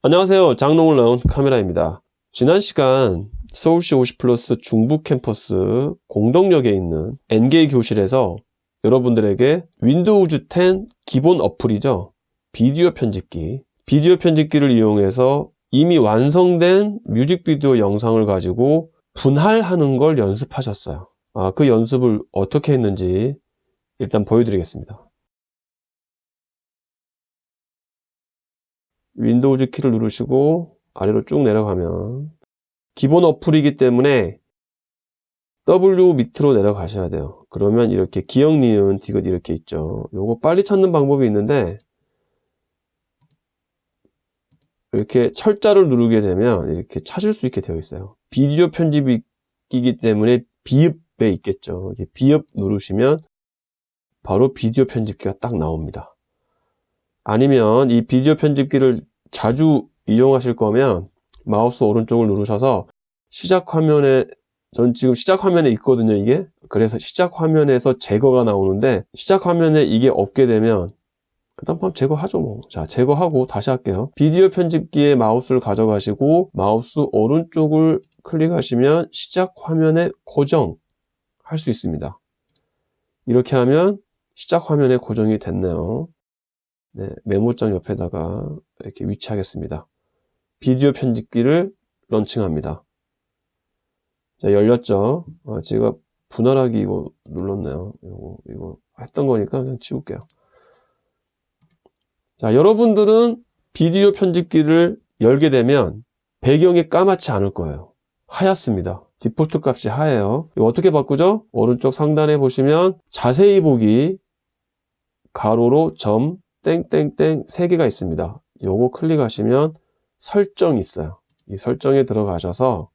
안녕하세요. 장롱을 나온 카메라입니다. 지난 시간 서울시 50 플러스 중부 캠퍼스 공덕역에 있는 NK 교실에서 여러분들에게 윈도우즈 10 기본 어플이죠. 비디오 편집기. 비디오 편집기를 이용해서 이미 완성된 뮤직비디오 영상을 가지고 분할하는 걸 연습하셨어요. 아, 그 연습을 어떻게 했는지 일단 보여드리겠습니다. 윈도우즈 키를 누르시고 아래로 쭉 내려가면 기본 어플이기 때문에 W 밑으로 내려가셔야 돼요. 그러면 이렇게 기억, 니은, 디귿 이렇게 있죠. 요거 빨리 찾는 방법이 있는데 이렇게 철자를 누르게 되면 이렇게 찾을 수 있게 되어 있어요. 비디오 편집이기 때문에 비읍에 있겠죠. 비읍 누르시면 바로 비디오 편집기가 딱 나옵니다. 아니면 이 비디오 편집기를 자주 이용하실 거면 마우스 오른쪽을 누르셔서 시작 화면에 전 지금 시작 화면에 있거든요 이게. 그래서 시작 화면에서 제거가 나오는데 시작 화면에 이게 없게 되면 일단 한번 제거하죠 뭐 자 제거하고 다시 할게요. 비디오 편집기에 마우스를 가져가시고 마우스 오른쪽을 클릭하시면 시작 화면에 고정 할 수 있습니다. 이렇게 하면 시작 화면에 고정이 됐네요 네, 메모장 옆에다가 이렇게 위치하겠습니다. 비디오 편집기를 런칭합니다. 자, 열렸죠? 아, 제가 분할하기 이거 눌렀네요. 이거, 이거 했던 거니까 그냥 지울게요. 자, 여러분들은 비디오 편집기를 열게 되면 배경이 까맣지 않을 거예요. 하얗습니다. 디폴트 값이 하얘요. 이거 어떻게 바꾸죠? 오른쪽 상단에 보시면 자세히 보기 가로로 점 땡땡땡 3개가 있습니다. 요거 클릭하시면 설정이 있어요. 이 설정에 들어가셔서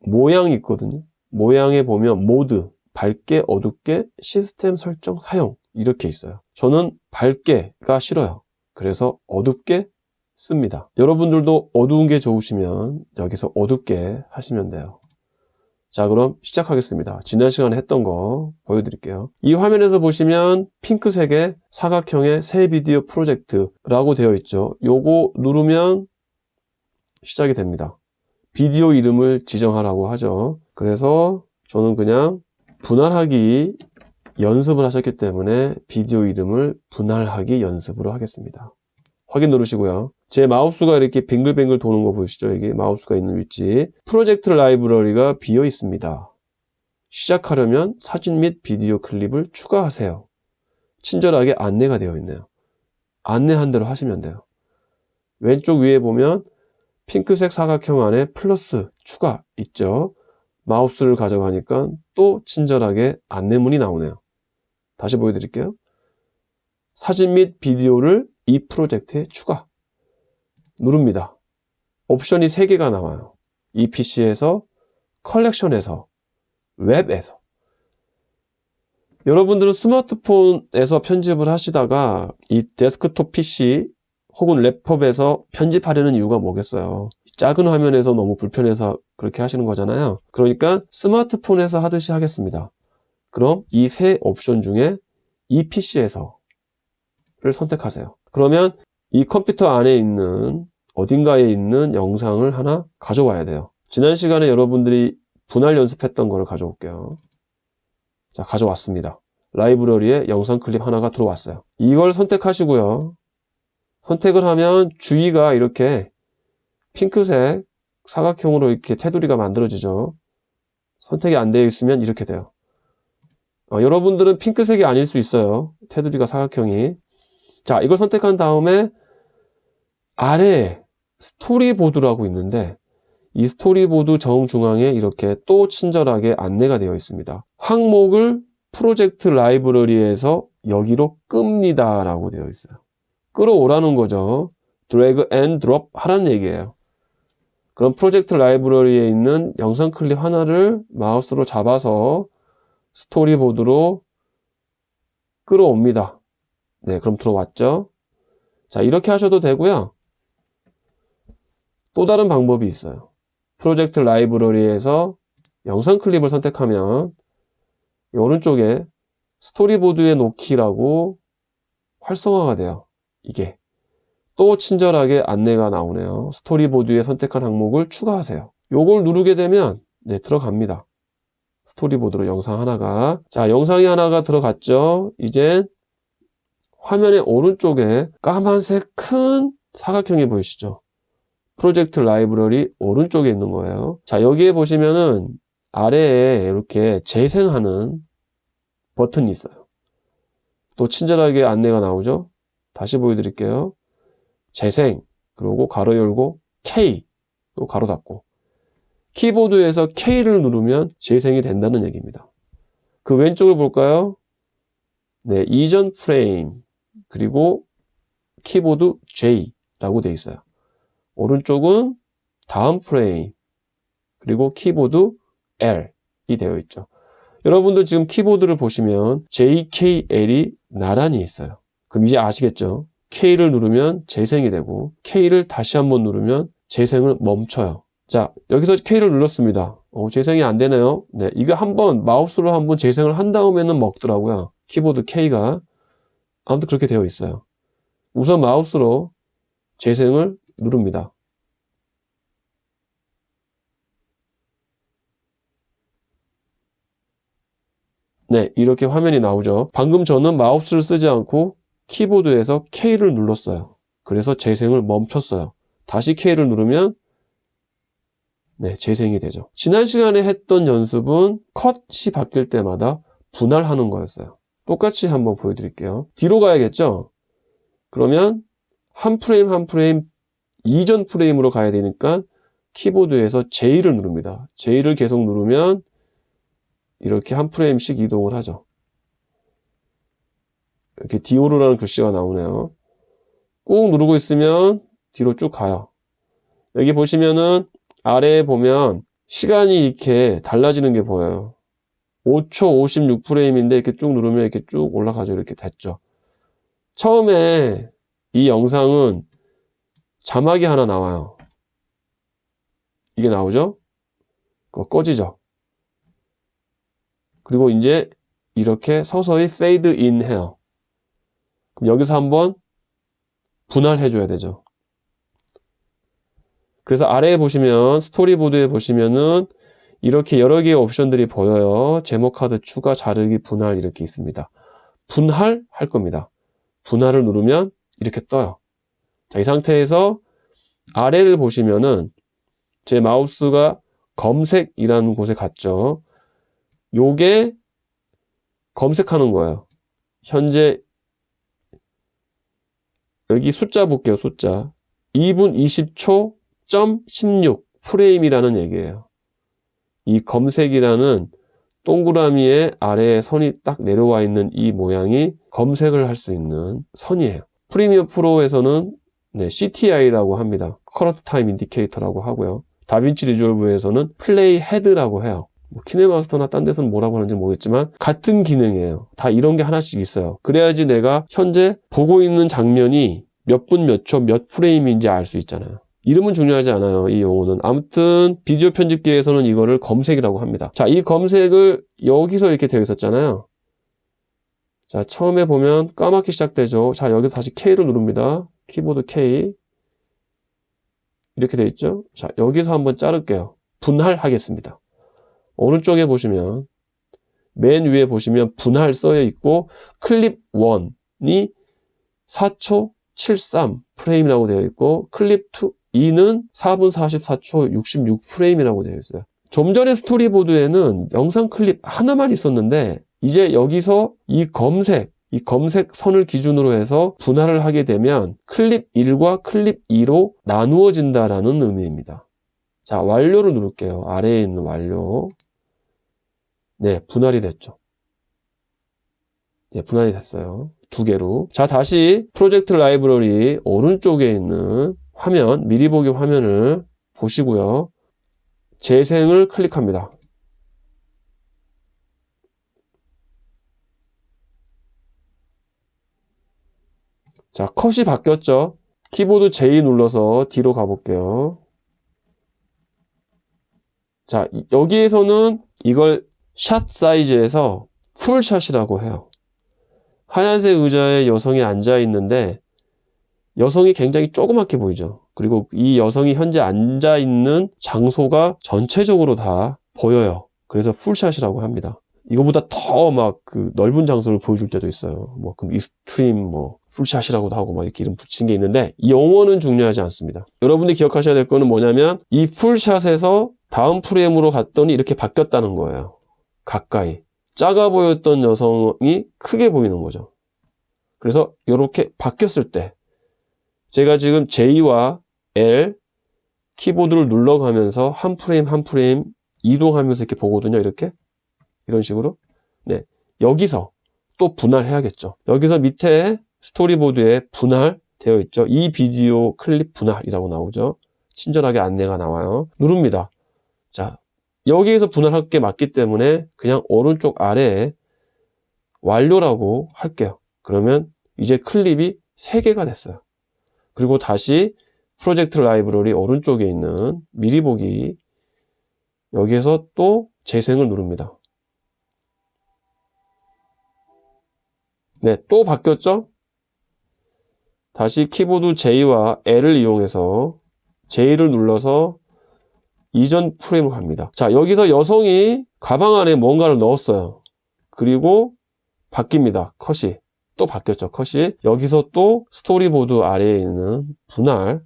모양이 있거든요. 모양에 보면 모드, 밝게, 어둡게, 시스템 설정, 사용 이렇게 있어요. 저는 밝게가 싫어요. 그래서 어둡게 씁니다. 여러분들도 어두운 게 좋으시면 여기서 어둡게 하시면 돼요. 자 그럼 시작하겠습니다. 지난 시간에 했던 거 보여드릴게요. 이 화면에서 보시면 핑크색의 사각형의 새 비디오 프로젝트라고 되어 있죠. 요거 누르면 시작이 됩니다. 비디오 이름을 지정하라고 하죠. 그래서 저는 그냥 분할하기 연습을 하셨기 때문에 비디오 이름을 분할하기 연습으로 하겠습니다. 확인 누르시고요. 제 마우스가 이렇게 빙글빙글 도는 거 보이시죠? 여기 마우스가 있는 위치. 프로젝트 라이브러리가 비어 있습니다. 시작하려면 사진 및 비디오 클립을 추가하세요. 친절하게 안내가 되어 있네요. 안내한 대로 하시면 돼요. 왼쪽 위에 보면 핑크색 사각형 안에 플러스 추가 있죠. 마우스를 가져가니까 또 친절하게 안내문이 나오네요. 다시 보여드릴게요. 사진 및 비디오를 이 프로젝트에 추가. 누릅니다. 옵션이 3개가 나와요. 이 PC에서, 컬렉션에서, 웹에서. 여러분들은 스마트폰에서 편집을 하시다가 이 데스크톱 PC 혹은 랩톱에서 편집하려는 이유가 뭐겠어요? 작은 화면에서 너무 불편해서 그렇게 하시는 거잖아요. 그러니까 스마트폰에서 하듯이 하겠습니다. 그럼 이 세 옵션 중에 이 PC에서를 선택하세요. 그러면 이 컴퓨터 안에 있는 어딘가에 있는 영상을 하나 가져와야 돼요. 지난 시간에 여러분들이 분할 연습했던 거를 가져올게요. 자, 가져왔습니다. 라이브러리에 영상 클립 하나가 들어왔어요. 이걸 선택하시고요. 선택을 하면 주위가 이렇게 핑크색 사각형으로 이렇게 테두리가 만들어지죠. 선택이 안 되어 있으면 이렇게 돼요. 어, 여러분들은 핑크색이 아닐 수 있어요. 테두리가 사각형이. 자, 이걸 선택한 다음에 아래에 스토리보드라고 있는데 이 스토리보드 정중앙에 이렇게 또 친절하게 안내가 되어 있습니다. 항목을 프로젝트 라이브러리에서 여기로 끕니다 라고 되어 있어요. 끌어오라는 거죠. 드래그 앤 드롭 하라는 얘기예요. 그럼 프로젝트 라이브러리에 있는 영상 클립 하나를 마우스로 잡아서 스토리보드로 끌어옵니다. 네, 그럼 들어왔죠? 자, 이렇게 하셔도 되고요. 또 다른 방법이 있어요. 프로젝트 라이브러리에서 영상 클립을 선택하면 오른쪽에 스토리보드에 놓기라고 활성화가 돼요. 이게 또 친절하게 안내가 나오네요. 스토리보드에 선택한 항목을 추가하세요. 요걸 누르게 되면 네, 들어갑니다. 스토리보드로 영상 하나가 자 영상이 하나가 들어갔죠. 이제 화면의 오른쪽에 까만색 큰 사각형이 보이시죠? 프로젝트 라이브러리 오른쪽에 있는 거예요. 자 여기에 보시면은 아래에 이렇게 재생하는 버튼이 있어요. 또 친절하게 안내가 나오죠. 다시 보여드릴게요. 재생 그리고 가로 열고 K 그리고 가로 닫고 키보드에서 K를 누르면 재생이 된다는 얘기입니다. 그 왼쪽을 볼까요? 네, 이전 프레임 그리고 키보드 J라고 되어 있어요. 오른쪽은 다음 프레임 그리고 키보드 L이 되어 있죠. 여러분들 지금 키보드를 보시면 JKL이 나란히 있어요. 그럼 이제 아시겠죠? K를 누르면 재생이 되고 K를 다시 한번 누르면 재생을 멈춰요. 자, 여기서 K를 눌렀습니다. 어, 재생이 안 되네요. 네, 이거 한번 마우스로 한번 재생을 한 다음에는 먹더라고요. 키보드 K가. 아무튼 그렇게 되어 있어요. 우선 마우스로 재생을 누릅니다. 네, 이렇게 화면이 나오죠. 방금 저는 마우스를 쓰지 않고 키보드에서 K를 눌렀어요. 그래서 재생을 멈췄어요. 다시 K를 누르면 네, 재생이 되죠. 지난 시간에 했던 연습은 컷이 바뀔 때마다 분할하는 거였어요. 똑같이 한번 보여드릴게요. 뒤로 가야겠죠? 그러면 한 프레임 한 프레임 이전 프레임으로 가야 되니까 키보드에서 J를 누릅니다. J를 계속 누르면 이렇게 한 프레임씩 이동을 하죠. 이렇게 디오르라는 글씨가 나오네요. 꾹 누르고 있으면 뒤로 쭉 가요. 여기 보시면은 아래에 보면 시간이 이렇게 달라지는 게 보여요. 5초 56프레임인데 이렇게 쭉 누르면 이렇게 쭉 올라가죠. 이렇게 됐죠. 처음에 이 영상은 자막이 하나 나와요. 이게 나오죠? 꺼지죠? 그리고 이제 이렇게 서서히 페이드 인 해요. 그럼 여기서 한번 분할해 줘야 되죠. 그래서 아래에 보시면 스토리보드에 보시면은 이렇게 여러 개의 옵션들이 보여요. 제목 카드 추가, 자르기, 분할 이렇게 있습니다. 분할 할 겁니다. 분할을 누르면 이렇게 떠요. 자, 이 상태에서 아래를 보시면은 제 마우스가 검색이라는 곳에 갔죠. 요게 검색하는 거예요. 현재 여기 숫자 볼게요. 숫자. 2분 20초 점 16 프레임이라는 얘기예요. 이 검색이라는 동그라미의 아래에 선이 딱 내려와 있는 이 모양이 검색을 할 수 있는 선이에요. 프리미어 프로에서는 네, CTI라고 합니다. 커런트 타임 인디케이터라고 하고요. 다빈치 리졸브에서는 플레이 헤드라고 해요. 뭐 키네마스터나 딴 데서는 뭐라고 하는지 모르겠지만 같은 기능이에요. 다 이런 게 하나씩 있어요. 그래야지 내가 현재 보고 있는 장면이 몇 분, 몇 초, 몇 프레임인지 알 수 있잖아요. 이름은 중요하지 않아요. 이 용어는. 아무튼 비디오 편집기에서는 이거를 검색이라고 합니다. 자, 이 검색을 여기서 이렇게 되어 있었잖아요. 자, 처음에 보면 까맣게 시작되죠. 자, 여기서 다시 K를 누릅니다. 키보드 K. 이렇게 되어 있죠. 자, 여기서 한번 자를게요. 분할 하겠습니다. 오른쪽에 보시면 맨 위에 보시면 분할 써여 있고 클립 1이 4초 73 프레임이라고 되어 있고 클립 2, 2는 4분 44초 66 프레임이라고 되어 있어요. 좀 전에 스토리보드에는 영상 클립 하나만 있었는데 이제 여기서 이 검색 이 검색 선을 기준으로 해서 분할을 하게 되면 클립 1과 클립 2로 나누어진다라는 의미입니다. 자, 완료를 누를게요. 아래에 있는 완료. 네, 분할이 됐죠. 네, 분할이 됐어요. 두 개로. 자, 다시 프로젝트 라이브러리 오른쪽에 있는 화면, 미리 보기 화면을 보시고요. 재생을 클릭합니다. 자, 컷이 바뀌었죠? 키보드 J 눌러서 뒤로 가볼게요. 자, 여기에서는 이걸 샷 사이즈에서 풀샷이라고 해요. 하얀색 의자에 여성이 앉아 있는데 여성이 굉장히 조그맣게 보이죠. 그리고 이 여성이 현재 앉아 있는 장소가 전체적으로 다 보여요. 그래서 풀샷이라고 합니다. 이거보다 더 막 그 넓은 장소를 보여줄 때도 있어요. 뭐 그럼 익스트림 뭐 풀샷이라고도 하고 막 이렇게 이름 붙인 게 있는데 이 용어는 중요하지 않습니다. 여러분들이 기억하셔야 될 거는 뭐냐면 이 풀샷에서 다음 프레임으로 갔더니 이렇게 바뀌었다는 거예요. 가까이 작아 보였던 여성이 크게 보이는 거죠. 그래서 이렇게 바뀌었을 때 제가 지금 J와 L 키보드를 눌러가면서 한 프레임 한 프레임 이동하면서 이렇게 보거든요. 이렇게 이런 식으로 네 여기서 또 분할해야겠죠. 여기서 밑에 스토리보드에 분할 되어 있죠. 이 비디오 클립 분할이라고 나오죠. 친절하게 안내가 나와요. 누릅니다. 자 여기에서 분할할 게 맞기 때문에 그냥 오른쪽 아래에 완료라고 할게요. 그러면 이제 클립이 3개가 됐어요. 그리고 다시 프로젝트 라이브러리 오른쪽에 있는 미리 보기 여기에서 또 재생을 누릅니다. 네, 또 바뀌었죠? 다시 키보드 J와 L을 이용해서 J를 눌러서 이전 프레임을 갑니다. 자, 여기서 여성이 가방 안에 뭔가를 넣었어요. 그리고 바뀝니다. 컷이. 또 바뀌었죠. 컷이. 여기서 또 스토리보드 아래에 있는 분할을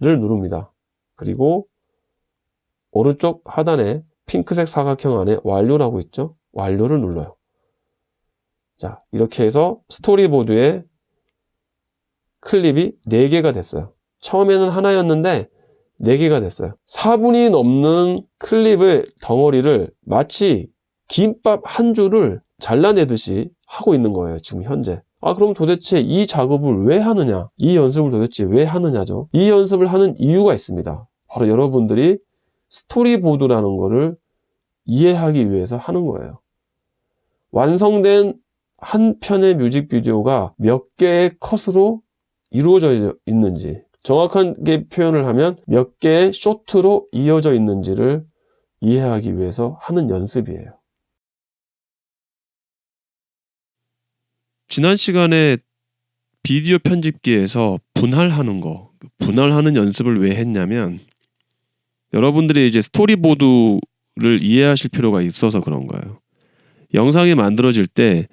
누릅니다. 그리고 오른쪽 하단에 핑크색 사각형 안에 완료라고 있죠. 완료를 눌러요. 자, 이렇게 해서 스토리보드에 클립이 4개가 됐어요. 처음에는 하나였는데 4개가 됐어요. 4분이 넘는 클립의 덩어리를 마치 김밥 한 줄을 잘라내듯이 하고 있는 거예요. 지금 현재. 아, 그럼 도대체 이 작업을 왜 하느냐? 이 연습을 도대체 왜 하느냐죠? 이 연습을 하는 이유가 있습니다. 바로 여러분들이 스토리보드라는 거를 이해하기 위해서 하는 거예요. 완성된 한 편의 뮤직비디오가 몇 개의 컷으로 이루어져 있는지, 정확하게 표현을 하면 몇 개의 쇼트로 이어져 있는지를 이해하기 위해서 하는 연습이에요. 지난 시간에 비디오 편집기에서 분할하는 거, 분할하는 연습을 왜 했냐면 여러분들이 이제 스토리보드를 이해하실 필요가 있어서 그런 거예요. 영상이 만들어질 때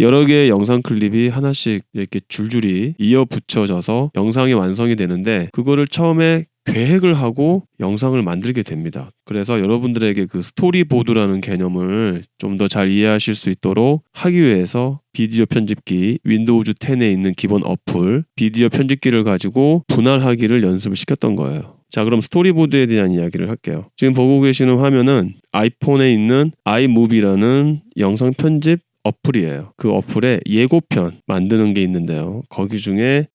여러 개의 영상 클립이 하나씩 이렇게 줄줄이 이어 붙여져서 영상이 완성이 되는데 그거를 처음에 계획을 하고 영상을 만들게 됩니다. 그래서 여러분들에게 그 스토리보드라는 개념을 좀 더 잘 이해하실 수 있도록 하기 위해서 비디오 편집기 윈도우즈 10에 있는 기본 어플 비디오 편집기를 가지고 분할하기를 연습을 시켰던 거예요. 자, 그럼 스토리보드에 대한 이야기를 할게요. 지금 보고 계시는 화면은 아이폰에 있는 아이무비라는 영상 편집 어플이에요. 그 어플에 예고편 만드는 게 있는데요. 거기 중에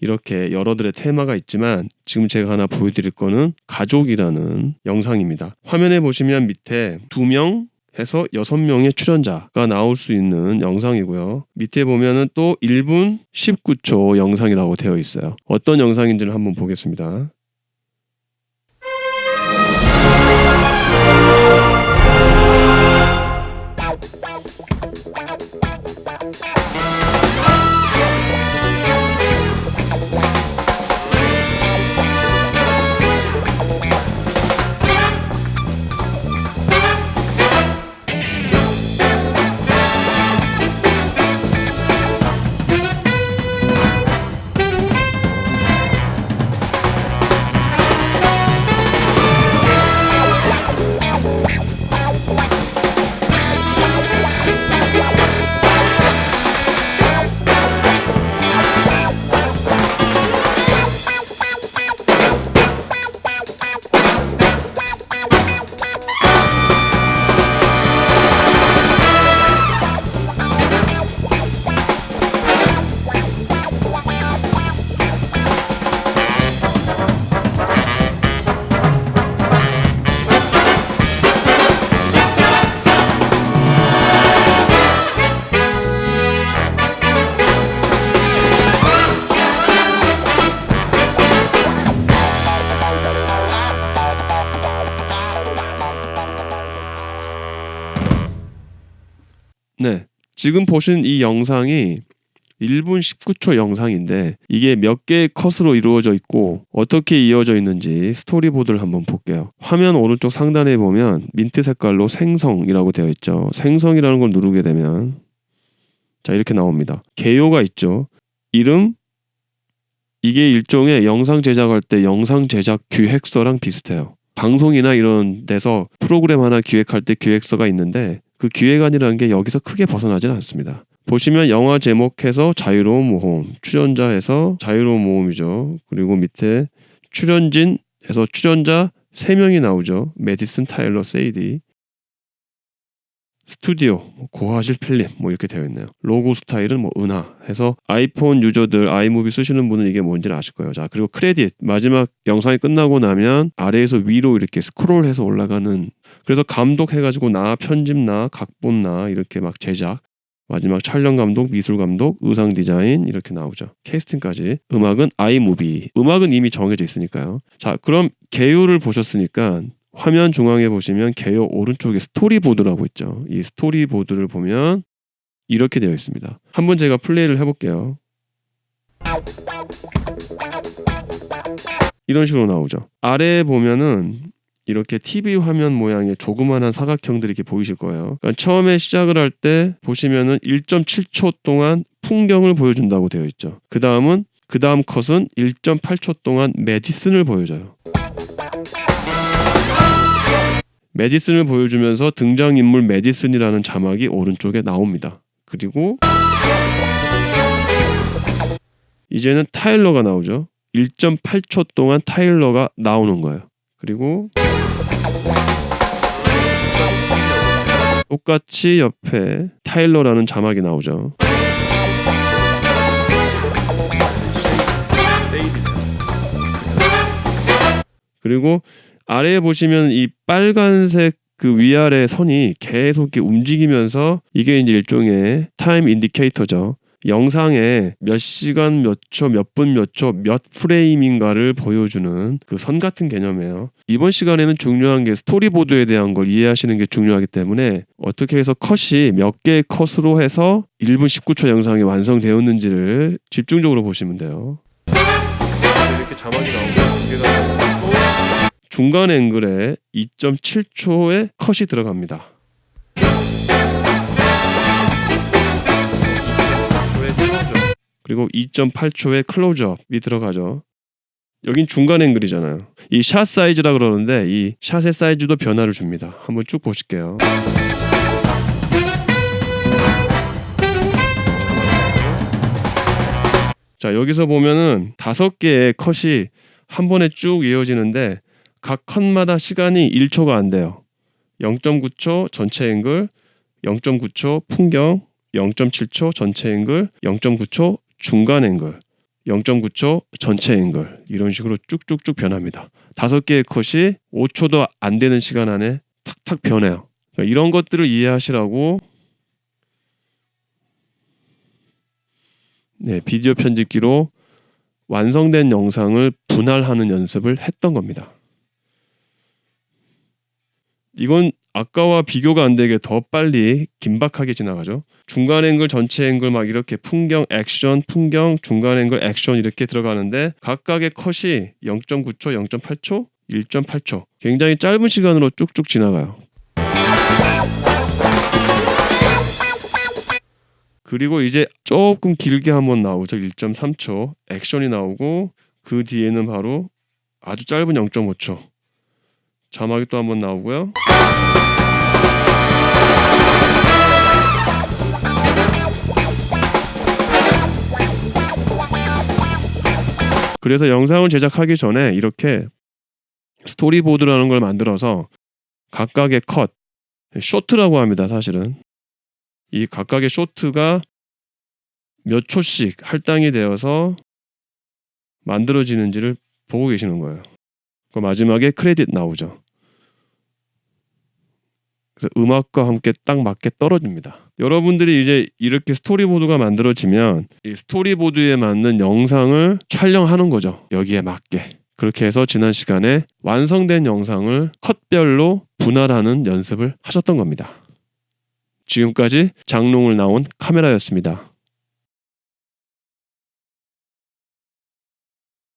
이렇게 여러들의 테마가 있지만 지금 제가 하나 보여드릴 거는 가족이라는 영상입니다. 화면에 보시면 밑에 두명 해서 여섯 명의 출연자가 나올 수 있는 영상이고요. 밑에 보면은 또 1분 19초 영상이라고 되어 있어요. 어떤 영상인지를 한번 보겠습니다. 지금 보신 이 영상이 1분 19초 영상인데 이게 몇 개의 컷으로 이루어져 있고 어떻게 이어져 있는지 스토리보드를 한번 볼게요. 화면 오른쪽 상단에 보면 민트 색깔로 생성이라고 되어 있죠. 생성이라는 걸 누르게 되면 자 이렇게 나옵니다. 개요가 있죠. 이름 이게 일종의 영상 제작할 때 영상 제작 기획서랑 비슷해요. 방송이나 이런 데서 프로그램 하나 기획할 때 기획서가 있는데 그 기획안이라는 게 여기서 크게 벗어나지는 않습니다. 보시면 영화 제목해서 자유로운 모험, 출연자에서 자유로운 모험이죠. 그리고 밑에 출연진에서 출연자 3명이 나오죠. 메디슨 타일러 세이디. 스튜디오, 뭐 고화질 필름 뭐 이렇게 되어 있네요. 로고 스타일은 뭐 은하 해서 아이폰 유저들 아이무비 쓰시는 분은 이게 뭔지는 아실 거예요. 자 그리고 크레딧 마지막 영상이 끝나고 나면 아래에서 위로 이렇게 스크롤해서 올라가는 그래서 감독해가지고 나 편집 나 각본 나 이렇게 막 제작 마지막 촬영 감독, 미술 감독, 의상 디자인 이렇게 나오죠. 캐스팅까지. 음악은 아이무비. 음악은 이미 정해져 있으니까요. 자, 그럼 개요를 보셨으니까 화면 중앙에 보시면 개요 오른쪽에 스토리보드라고 있죠. 이 스토리보드를 보면 이렇게 되어 있습니다. 한번 제가 플레이를 해볼게요. 이런 식으로 나오죠. 아래에 보면은 이렇게 TV 화면 모양의 조그만한 사각형들이 이렇게 보이실 거예요. 그러니까 처음에 시작을 할 때 보시면은 1.7초 동안 풍경을 보여준다고 되어 있죠. 그 다음은 그 다음 컷은 1.8초 동안 메디슨을 보여줘요. 메디슨을 보여주면서 등장인물 메디슨이라는 자막이 오른쪽에 나옵니다. 그리고 이제는 타일러가 나오죠. 1.8초 동안 타일러가 나오는 거예요. 그리고 똑같이 옆에 타일러라는 자막이 나오죠. 그리고 아래에 보시면 이 빨간색 그 위아래 선이 계속 이렇게 움직이면서 이게 이제 일종의 타임 인디케이터죠. 영상에 몇 시간 몇 초, 몇 분 몇 초, 몇 프레임인가를 보여주는 그 선 같은 개념이에요. 이번 시간에는 중요한 게 스토리보드에 대한 걸 이해하시는 게 중요하기 때문에 어떻게 해서 컷이 몇 개의 컷으로 해서 1분 19초 영상이 완성되었는지를 집중적으로 보시면 돼요. 이렇게 자막이 나오고 중간 앵글에 2.7초의 컷이 들어갑니다. 그리고 2.8초의 클로즈업이 들어가죠. 여긴 중간 앵글이잖아요. 이 샷 사이즈라 그러는데 이 샷의 사이즈도 변화를 줍니다. 한번 쭉 보실게요. 자 여기서 보면은 다섯 개의 컷이 한 번에 쭉 이어지는데 각 컷마다 시간이 1초가 안 돼요. 0.9초 전체 앵글, 0.9초 풍경, 0.7초 전체 앵글, 0.9초 중간 앵글, 0.9초 전체 앵글 이런 식으로 쭉쭉쭉 변합니다. 다섯 개의 컷이 5초도 안 되는 시간 안에 탁탁 변해요. 그러니까 이런 것들을 이해하시라고 네, 비디오 편집기로 완성된 영상을 분할하는 연습을 했던 겁니다. 이건 아까와 비교가 안 되게 더 빨리 긴박하게 지나가죠. 중간 앵글, 전체 앵글 막 이렇게 풍경, 액션, 풍경, 중간 앵글, 액션 이렇게 들어가는데 각각의 컷이 0.9초, 0.8초, 1.8초. 굉장히 짧은 시간으로 쭉쭉 지나가요. 그리고 이제 조금 길게 한번 나오죠. 1.3초 액션이 나오고 그 뒤에는 바로 아주 짧은 0.5초 자막이 또 한 번 나오고요. 그래서 영상을 제작하기 전에 이렇게 스토리보드라는 걸 만들어서 각각의 컷, 쇼트라고 합니다. 사실은 이 각각의 쇼트가 몇 초씩 할당이 되어서 만들어지는지를 보고 계시는 거예요. 그 마지막에 크레딧 나오죠. 음악과 함께 딱 맞게 떨어집니다. 여러분들이 이제 이렇게 스토리보드가 만들어지면 이 스토리보드에 맞는 영상을 촬영하는 거죠. 여기에 맞게. 그렇게 해서 지난 시간에 완성된 영상을 컷별로 분할하는 연습을 하셨던 겁니다. 지금까지 장롱을 나온 카메라였습니다.